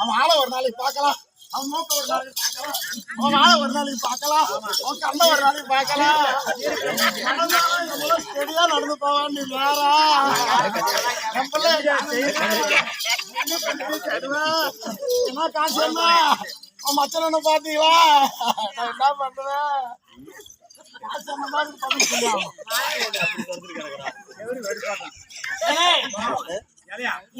அவன் ஆளை ஒரு நாளைக்கு பார்க்கலாம். அவன் மூக்க ஒரு நாளைக்கு பார்க்கலாம். அவன் ஆளை ஒரு நாளைக்கு பார்க்கலாம். அவன் கண்ணை ஒரு நாளைக்கு பார்க்கலாம். steady-ஆ நடந்து போவான் நீ வேற. என்ன. என்ன காசு என்ன அவன் மச்சன பாத்தீங்களா? நான் என்ன பண்றேன் மாதிரி பண்ணி சொல்லுவான்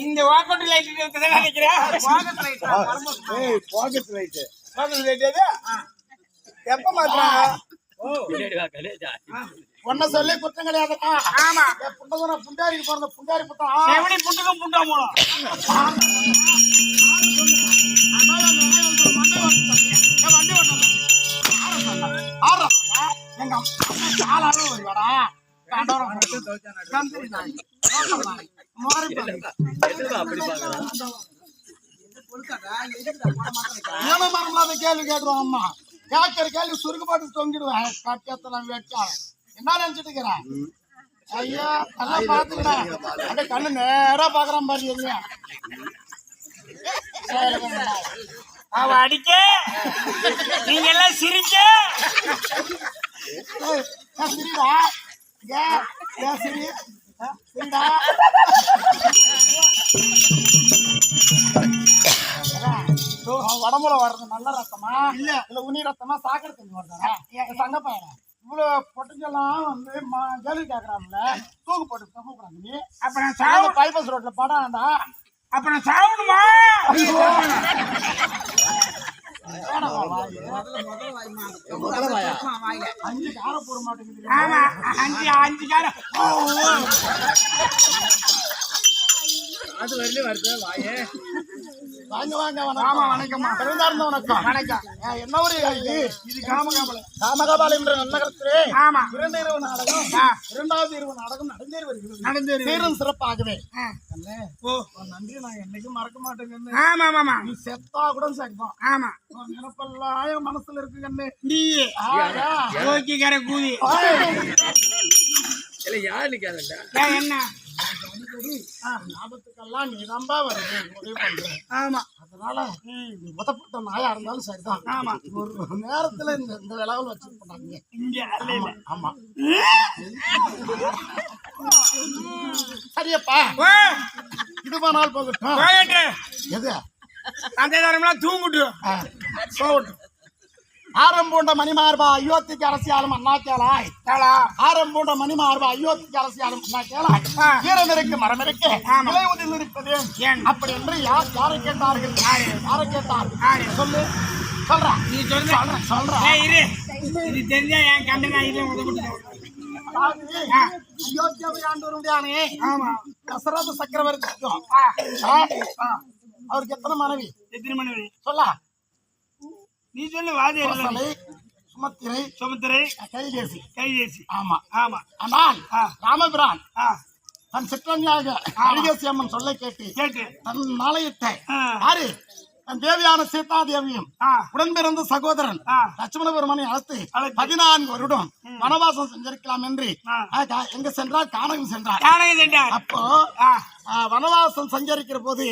இந்த வாக்கோட்டு லைட் இருக்குதான் நினைக்கிறேன். ஏய் பாக்கெட் ரைட்டு பாக்கெட் ரைட் எது? எப்ப மாத்துறாங்க? ஒன்ன சொல்லி குற்றம் கிடையாதுக்கா ஆமா. புண்டகன புண்டாரிக்கு பிறந்த புண்டாரி புட்டம் எப்படி புட்டுக்கும் புட்டா போலாம் எங்க ஆளாலும் ஒரு வடா கண்டோரம் கந்திரி நாய் கேள்வி கேட்டுருவான் அம்மா. கேட்கிற கேள்வி சுருக்கு போட்டு தொங்கிடுவேன். கட்டியத்தெல்லாம் வெட்டா என்ன நினைச்சிட்டு இருக்கிறேன் ஐயா நல்லா அப்படியே கண்ணு நேரா பாக்குறான் பாரு அவ அடிக்க. நீங்க எல்லாம் சிரிக்க. சரிடா. ஏ ஏ சரி? உடம்புல வர்றது நல்ல ரத்தமா இல்ல. இல்ல உனி ரத்தமா சாக்கடை தண்ணி வருதா சங்க பையன் இவ்வளவு பொட்டுக்கெல்லாம் வந்து கேள்வி கேக்குறாங்கல்ல தூக்கு போட்டு தப்புறாங்க நீ. அப்ப நான் சாவு பைபஸ் ரோட்ல படாண்டா அப்ப நான் சாவணுமா? அஞ்சு கார போட மாட்டேங்குது ஆமா அஞ்சு அஞ்சு காரம் வாங்க வாங்க வணக்கம். ஆமா வணக்கம் பிறந்தார்ந்த வணக்கம். வணக்கம். என்ன ஒரு இது என்ற நன்னகரத்திலே ஆமா. இரண்டு இரவு நாடகம் இரண்டாவது இரவு நாடகம் நடந்தேறி வருகிறது. நடந்தேறி சீரும் சிறப்பாகவே. ஓ. நன்றி நான் என்னைக்கும் மறக்க மாட்டேங்க ஆமா ஆமா நீ செத்தா கூட சேர்ப்பான் ஆமா. உன் நினப்பெல்லாம் என் மனசுல இருக்கு கண்ணு நீ. ஆயா. ஓகேக்கார கூதி ஏன் என்ன? ஆ, ஞாபகத்துக்கெல்லாம் நீ தான்பா வருது. உதவி ஆமா. அதனால நீ உதப்பட்ட நாயா இருந்தாலும் சரிதான். ஆமா. ஒரு நேரத்துல இந்த இந்த விளவில் வச்சு போட்டாங்க இங்க ஆமா சரியப்பா. ஓ இது நாள் போகட்டும். எது? தந்தைதாரம்லாம் தூங்கிட்டு ஆ, போகட்டும் ஆரம்பூண்ட மணிமார்பா அயோத்திக்கு அரசியாலும் அண்ணாக்கேளாய் ஏலா ஆரம்பூண்ட மணிமார்பா அயோத்திக்கு அரசியாலும் அண்ணாக்கேளாய் ஆ. ஈரம் இருக்கு மரம் இருக்கு. இலை உதிர்ந்து இருப்பது ஏன்? அப்படி என்று யார் யாரை கேட்டார்கள்? யாரை? கேட்டார்கள் யாரு? சொல்லு. சொல்றேன் நீ சொல்ற. ஏய் இரு. இது தெரிஞ்சா என் கண்ட நான் இதை உதவிட்டு அயோத்தியாவை ஆமா. தசரத சக்கரவர்த்தி. அவருக்கு எத்தனை மனைவி? எத்தனை மணி வரை சொல்ல. நீ சொல்லு சுமத்திரை சுமத்திரை கைகேசி கைதேசி. ஆமா. ஆமா. ஆனால். ராமபிரான் தன் சிற்றஞ்சாக அழகேசி அம்மன் சொல்லை கேட்டு கேட்டு. தன் நாளையிட்ட ஆ. யாரு? தன் தேவியான சீதா தேவியும் உடன் பிறந்த சகோதரன். லட்சுமண பெருமானை அழைத்து. பதினான்கு வருடம் வனவாசம் செஞ்சிருக்கலாம் என்று எங்க சென்றார்? கானகம் சென்றார். அப்போ வனவாசம் சஞ்சரிக்கிற போது.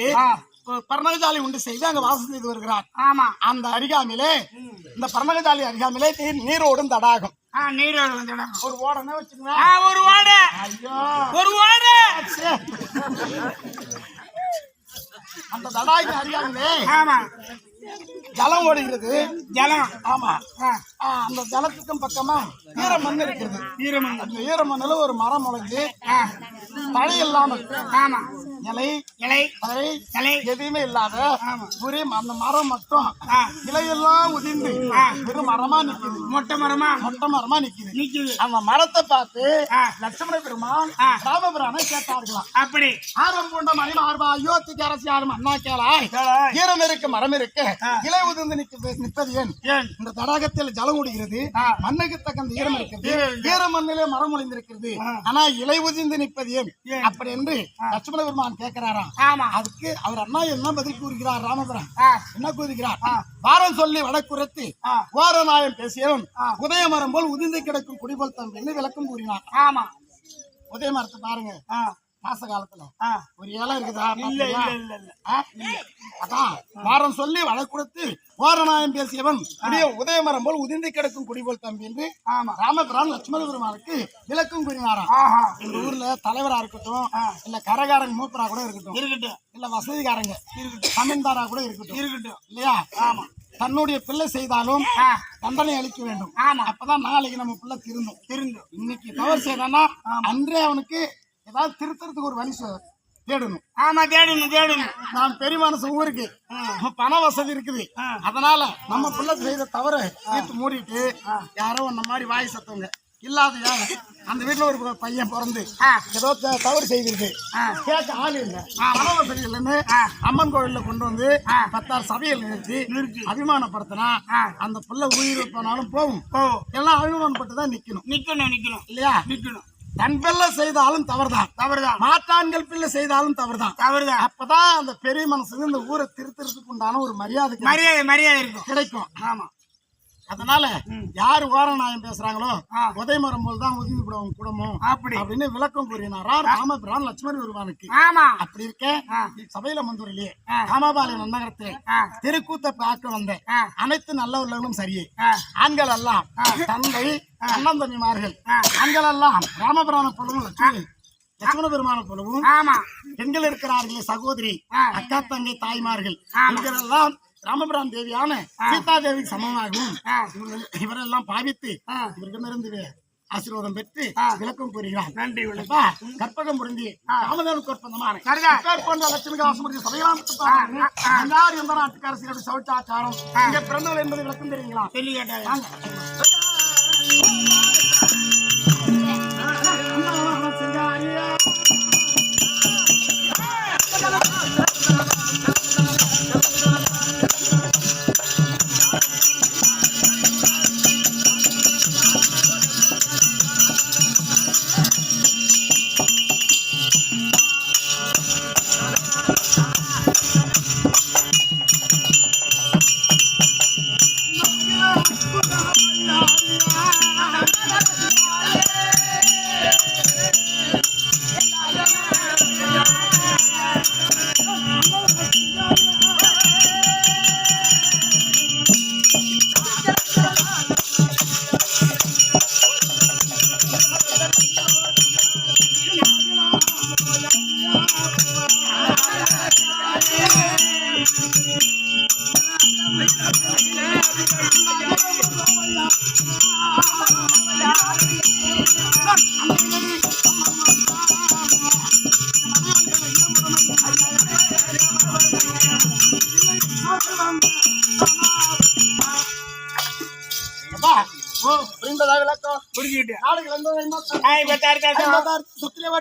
பர்ணகஜாலி உண்டு செய்து அங்க வாசம் செய்து வருகிறார். ஆமா. அந்த அருகாமையிலே இந்த பர்ணகஜாலி அருகாமையிலே நீர் நீரோடும் தடாகம். ஆ நீரோடு வந்துடும் ஒரு ஓடனே வச்சுக்கோங்க. ஆ ஒரு ஓடை. ஐயோ. ஒரு ஓடை. அந்த தடாகின் அருகாமையிலே ஆமா. ஜலம் ஓடுகிறது. ஜலம். ஆமா. அந்த ஜலத்துக்கும் பக்கமா ஈர மண் இருக்கிறது. ஈரமண். அந்த ஈர மண்ணுல ஒரு மரம் முளைஞ்சு தழை இல்லாமல் ஆமா. இலை இலை தழை இலை. எதுவுமே இல்லாத. ஒரே அந்த மரம் மட்டும். இலையெல்லாம் உதிர்ந்து. வெறும் மரமா நிக்குது. மொட்டை மரமா? மொட்டை மரமா நிக்குது. நிக்குது. அந்த மரத்தை பார்த்து. லட்சுமண பெருமான். ராமபிரானை கேட்டார்களாம். அப்படி. ஆரம் பூண்ட மணி மார்பா அயோத்திக்கு அரசியாரும் அண்ணா கேளாய் கேளாய். ஈரம் இருக்கு மரம் இருக்கு. இலை உதிர்ந்து நிற்க நிற்பது ஏன்? இந்த தடாகத்தில் ஜலம் ஓடுகிறது. மண்ணுக்கு தகுந்த ஈரம் இருக்கிறது. ஈர மண்ணிலே மரம் ஒளிந்திருக்கிறது. ஆனா இலை உதிர்ந்து நிற்பது ஏன்? அப்படி என்று லட்சுமண பெருமான் கேட்கிறாராம் ஆமா. அதுக்கு அவர் அண்ணா என்ன பதில் கூறுகிறார் ராமபுரம்? என்ன கூறுகிறார். வாரம் சொல்லி வடக்குறத்து. ஓரநாயம் பேசியவன். உதயமரம் போல் உதிர்ந்து கிடக்கும் குடிபோல் தம்பின்னு விளக்கம் கூறினார். ஆமா. உதயமரத்தை பாருங்க. மாச காலத்துல. ஒரு இலை இருக்குதா இல்ல? இல்ல இல்ல? அதான் வாரம் சொல்லி வளை கொடுத்து ஓரநாயம் பேசியவன் அப்படியே உதயமரம் போல் உதிர்ந்து கிடக்கும் குடி போல் தம்பி என்று ஆமா. ராமபிரான் லட்சுமண பெருமாளுக்கு விளக்கம் கூறினாராம். ஆஹா. இந்த ஊர்ல தலைவரா இருக்கட்டும் இல்ல கரகாரங்க மூப்பரா கூட இருக்கட்டும் இருக்கட்டும். இல்ல வசதிக்காரங்க இருக்கட்டும். சமீன்தாரா கூட இருக்கட்டும் இருக்கட்டும். இல்லையா? ஆமா. தன்னுடைய பிள்ளை செய்தாலும் தண்டனை அளிக்க வேண்டும். அப்பதான் நாளைக்கு நம்ம பிள்ளை திருந்தும். திருந்தும். இன்னைக்கு தவறு செய்தானா அன்றே அவனுக்கு ஏதாவது திருத்தறதுக்கு ஒரு வழி சொ- தேடணும். ஆமா தேடணும் தேடணும். நான் பெரிய மனசு ஊருக்கு. பண வசதி இருக்குது. அதனால நம்ம பிள்ளை செய்த தவற வீட்டு மூடிட்டு யாரோ அந்த மாதிரி வாய் சத்தவங்க. இல்லாத யாரு? அந்த வீட்டுல ஒரு பையன் பிறந்து ஏதோ தவறு செய்திருக்கு கேட்க ஆள் இல்ல. பண வசதி இல்லைன்னு அம்மன் கோவில்ல கொண்டு வந்து பத்தாறு சபையில் நிறுத்தி நிறுத்தி. அபிமானப்படுத்தினா அந்த பிள்ளை உயிர் போனாலும் போகும். எல்லாம் அபிமானப்பட்டு தான் நிக்கணும். நிக்கணும் நிக்கணும். இல்லையா? நிக்கணும். தன் பிள்ளை செய்தாலும் தவறுதான். தவறுதான். மாற்றான்கள் பிள்ளை செய்தாலும் தவறுதான். தவறுதான். அப்பதான் அந்த பெரிய மனசுக்கு இந்த ஊரை திருத்துறதுக்கு உண்டான ஒரு மரியாதை. மரியாதை மரியாதை இருக்கும். கிடைக்கும். ஆமா. அதனால யாரு ஓரநாயம் பேசுறாங்களோ உதயமரம் போல் தான் ஒதுங்கி விடுவாங்க குடும்பம் அப்படி. அப்படின்னு விளக்கம் கூறினாரா. ராமபிரான் லட்சுமண பெருமானுக்கு ஆமா. அப்படி இருக்க சபையில மந்தூரிலேயே ராமபாளையம் நகரத்திலே தெருக்கூத்த பார்க்க வந்த அனைத்து நல்ல உள்ளவர்களும் சரியே ஆண்கள் எல்லாம் தந்தை அண்ணன் தம்பிமார்கள் ஆண்கள் எல்லாம் ராமபிரான போலவும் லட்சுமி லட்சுமண பெருமான போலவும் பெண்கள் இருக்கிறார்களே சகோதரி அக்கா தங்கை தாய்மார்கள் இவர்களெல்லாம் ராமபிரான் தேவியான சீதா தேவிக்கு இவர்கள் இவரெல்லாம் பாவித்து இவரிடமிருந்து ஆசீர்வாதம் பெற்று விளக்கம் கூறுகிறார். நன்றி அப்பா, கற்பகம் புரிந்தி ராமதேவன் கோற்பந்தமான லட்சுமி சபையெல்லாம் எல்லாரும் எந்த நாட்டுக்கு அரசியலோட சௌச்சாச்சாரம் இங்க பிறந்தவள் என்பது விளக்கம் தெரியுங்களா? சொல்லி கேட்டாங்க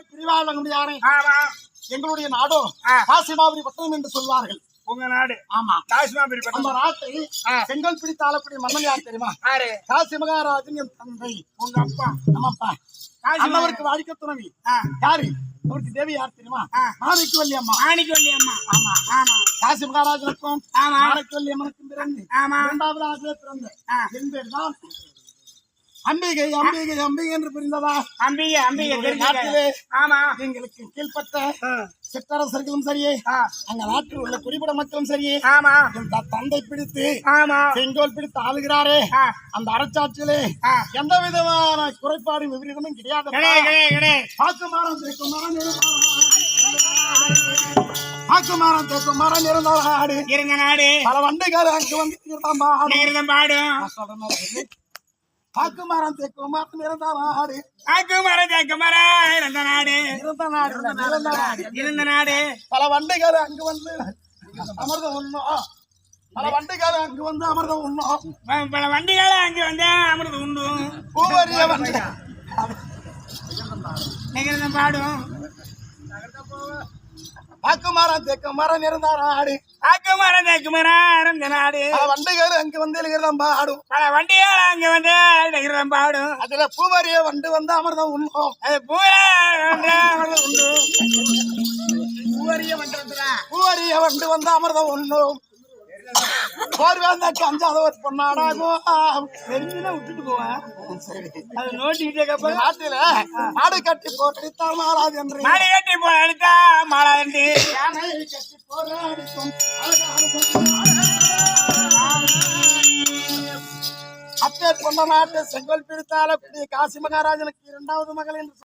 பிரிவாக முடியாதே ஆமா எங்களுடைய நாடோ. காசிமாபுரி பட்டணம் என்று சொல்வார்கள். உங்க நாடு. ஆமா. காஷ்மாபுரி அந்த பட்டம் நாட்டை செங்கல் பிடித்து ஆளக்கூடிய மன்னன் யார் தெரியுமா? காசி மகாராஜன் என் தந்தை. உங்க அப்பா. நம்மப்பா. காசி அண்ணவருக்கு வாழ்க்கை துணவி. யாரு? அவருக்கு தேவி யார் தெரியுமா? ஆ. மாணிக்கவல்லி அம்மா மாணிக்க வள்ளி அம்மா ஆமா. ஆமா. காசி மகாராஜனுக்கும் ஆமா. மாணிக்கவல்லி அம்மனுக்கும் பிறந்து ஆமா. இரண்டாவதாக பிறந்த. என் பேர் தான் அம்பிகை அம்பிகை அம்பிகை என்று புரிந்ததா? அம்பிகை அம்பிகை நாட்டிலே ஆமா. எங்களுக்கு கீழ்ப்பட்ட ஆ. சிற்றரசர்களும் சரியே ஆ. அங்க நாட்டில் உள்ள குடிபட மக்களும் சரியே ஆமா. என் த- தந்தை பிடித்து ஆமா. செங்கோல் பிடித்து ஆளுகிறாரே. அந்த அரசாட்சியிலே. எந்த விதமான குறைபாடும் விபரீதமும் கிடையாது பாக்குமாரம் தேக்கும் மரம் இருந்தால் பாக்குமாரம் தேக்கும் மரம் இருந்தால் ஆடு. இருந்த நாடு. பல வண்டுகள் அங்கு வந்து நேர்தம் பாடும். நான் சொல்ற மாதிரி சொல்லு. பாக்குமாரம் தேக்கும் மரம் இருந்தால் ஆடு ஆக்கு மர தேக்கு மர இருந்த நாடு. இருந்த நாடு நிறந்த நாடு. இருந்த நாடு. பல வண்டுகள் அங்கு வந்து அமர்தம் உண்ணும் பல வண்டுகள் அங்கு வந்து அமர்தம் உண்ணும் பல வண்டிகள் அங்கே வந்து அமிர்தம் உண்டு. பூவரிய வண்டு. நிகழ்ந்தம் பாடும். பாக்குமாரம் தேக்கும் மரம் இருந்தால் ஆடு. ஆக்கு மர தேக்கு மர இருந்த நாடு வண்டுகள் அங்கு வந்து எழுகிறதம் பாடும். பல வண்டிகள் அங்கே வந்து நிகழ்ந்தம் பாடும். அதுல பூவரிய வண்டு வந்து அமர்தம் உண்ணும். அது அமிர்தம் உண்டு பூவரிய வண்டு பூவரிய வண்டு வந்து அமர்தம் உண்ணும். போர் வேந்தாக்கு அஞ்சாவது பொண்ணாடாகும் தெரிஞ்சுதான் விட்டுட்டு போவேன். அது நோட்டிக்கிட்டே இந்த கப்பல் நாட்டில மாடு கட்டி போட்டித்தான் மாறாது என்று. மாடி கட்டி போ அடித்தா மாலாண்டி யானை கட்டி போராடிக்கும் அழகான அப்பேர் கொண்ட நாட்டு செங்கோல் பிடித்தால காசி மகாராஜனுக்கு இரண்டாவது மகள் என்று